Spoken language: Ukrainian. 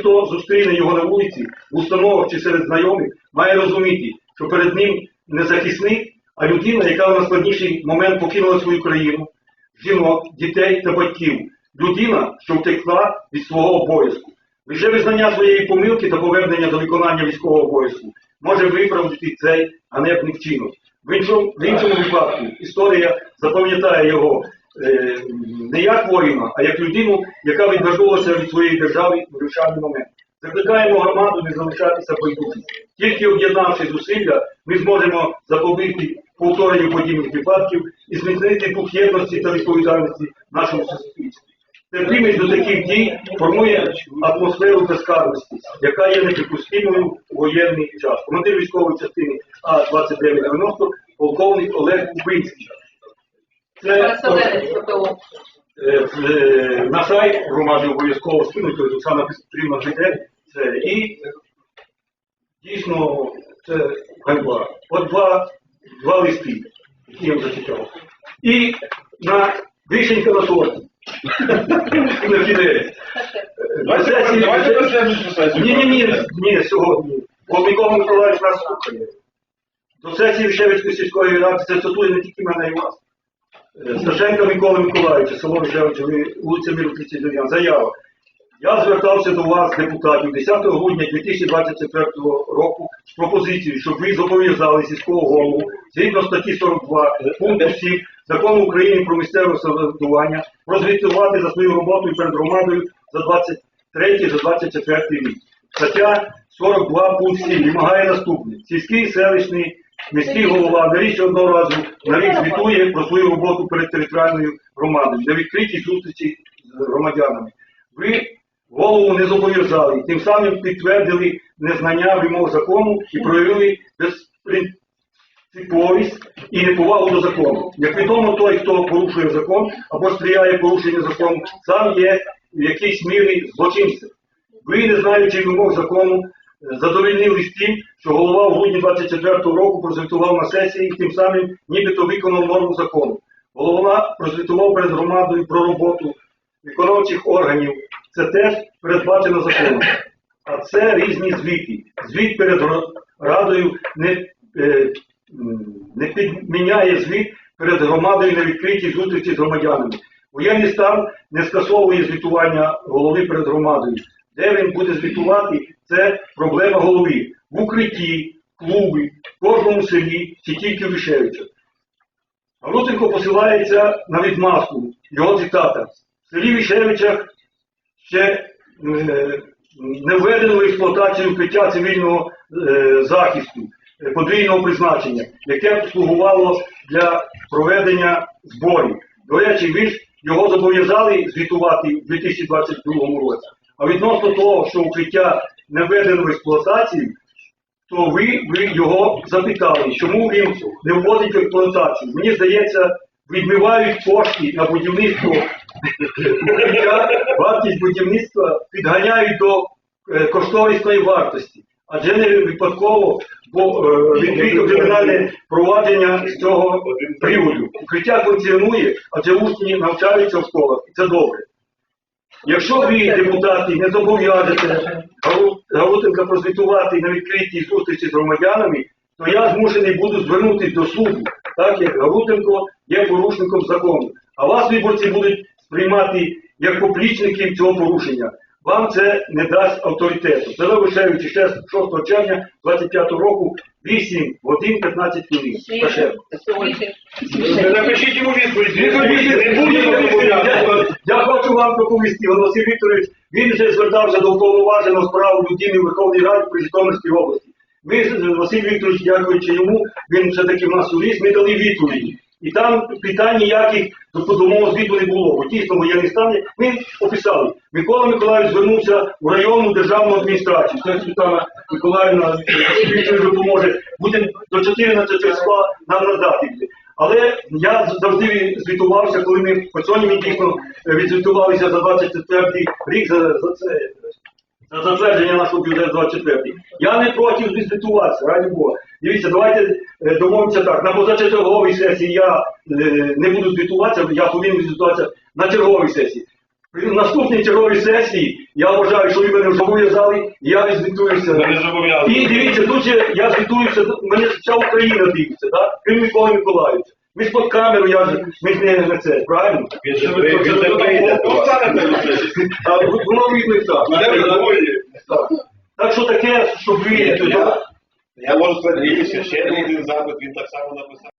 хто зустріне його на вулиці, в установах чи серед знайомих, має розуміти, що перед ним не захисник, а людина, яка в найскладніший момент покинула свою країну, жінок, дітей та батьків. Людина, що втекла від свого обов'язку. Лише визнання своєї помилки та повернення до виконання військового обов'язку може виправдати цей ганебний вчинок. В іншому, в іншому випадку історія запам'ятає його не як воїна, а як людину, яка відвернулася від своєї держави в вирішальний момент. Закликаємо громаду не залишатися байдужим. Тільки об'єднавши зусилля, ми зможемо запобігти повторенню подібних випадків і зміцнити дух єдності та відповідальності нашому суспільстві. Терпімість до таких дій формує атмосферу безкарності, яка є неприпустимою у воєнний час. Командир військової частини А-2990, полковник Олег Кубинський. Це ППО. е, е, на сайт громади обов'язково скинути, Оксана Петрівна зайде. Це і дійсно це ганьба. От два, два листи, які я зачитав. І на вишенька на торті. На сесії- Давайте на сесію. ні, ні, ні, ні, сьогодні. Бо Микола Миколаївич нас слухає. До сесії Вишевицької сільської ради це стосує не тільки мене і вас. Е, Сташенка Микола Миколаївич, село Вишевича, вулиця Міру 39, заява. Я звертався до вас, депутатів, 10 грудня 2024 року з пропозицією, щоб ви зобов'язали сільського голову згідно статті 42 пункту 7 Закону України про місцеве самоврядування розвітувати за свою роботу перед громадою за 23 за 24 рік. Стаття 42 пункт 7 вимагає наступне. Сільський селищний міський голова на річ одного разу на рік звітує про свою роботу перед територіальною громадою для відкритій зустрічі з громадянами. Ви голову не зобов'язали, тим самим підтвердили незнання вимог закону і проявили безпринциповість і неповагу до закону. Як відомо, той, хто порушує закон або сприяє порушенню закону, сам є в якійсь мірі злочинцем. Ви, не знаючи вимог закону, задовольнились тим, що голова в грудні 24-го року прозвітував на сесії і тим самим нібито виконав норму закону. Голова прозвітував перед громадою про роботу виконавчих органів. Це теж передбачено законом. А це різні звіти. Звіт перед радою не, е, не підміняє звіт перед громадою на відкритій зустрічі з громадянами. Воєнний стан не скасовує звітування голови перед громадою. Де він буде звітувати, це проблема голови. В укритті, клубі, в кожному селі чи тільки в Вишевичах. Галутенко посилається на відмазку, його цитата. В селі Вишевичах ще е, не введено в експлуатацію укриття цивільного е, захисту е, подвійного призначення, яке слугувало для проведення зборів. До речі, ви ж його зобов'язали звітувати в 2022 році. А відносно того, що укриття не введено в експлуатацію, то ви, ви його запитали, чому він не вводить в експлуатацію. Мені здається, відмивають кошти на будівництво вартість будівництва підганяють до е, кошторисної вартості. Адже не випадково, бо е, відкрито кримінальне провадження з цього приводу. Укриття функціонує, адже учні навчаються в школах, і це добре. Якщо ви, депутати, не зобов'яжете Галу- Галутенка прозвітувати на відкритій зустрічі з громадянами, то я змушений буду звернутися до суду, так як Галутенко є порушником закону. А вас виборці будуть сприймати як поплічників цього порушення. Вам це не дасть авторитету. Село Вишевичі 6 червня 25 року 8 годин 15 хвилин. Напишіть йому відповідь. Я, хочу вам доповісти, Василь Вікторович, він вже звертався до уповноваженого справ людини в Верховній Раді при Житомирській області. Ми, Василь Вікторович, дякуючи йому, він все-таки в нас юрист, ми дали відповіді. І там питань ніяких до подумового звіту не було, бо дійсно воєнний стан, є. ми описали. Микола Миколаївич звернувся в районну державну адміністрацію. Це Світлана Миколаївна допоможе. Будемо до 14 числа нам надати. Але я завжди звітувався, коли ми по сьогодні ми дійсно е, відзвітувалися за 24 рік за, за це. За затвердження нашого бюджету 24. Я не проти звітуватися, раді Бога. Дивіться, давайте е, домовимося так. На позачерговій сесії я е, не буду звітуватися, я повинен звітуватися на черговій сесії. При наступній черговій сесії я вважаю, що ви мене вже зобов'язали, і я відзвітуюся. Зобов'язані. І дивіться, тут же я звітуюся, мене вся Україна дивиться, да? крім Миколи Миколаївича. Ми ж під камеру, я ж ми ж не на це, правильно? Воно видно і так. Так. Так що таке, щоб ви... Я, можу сказати, що ще один запит він так само написав.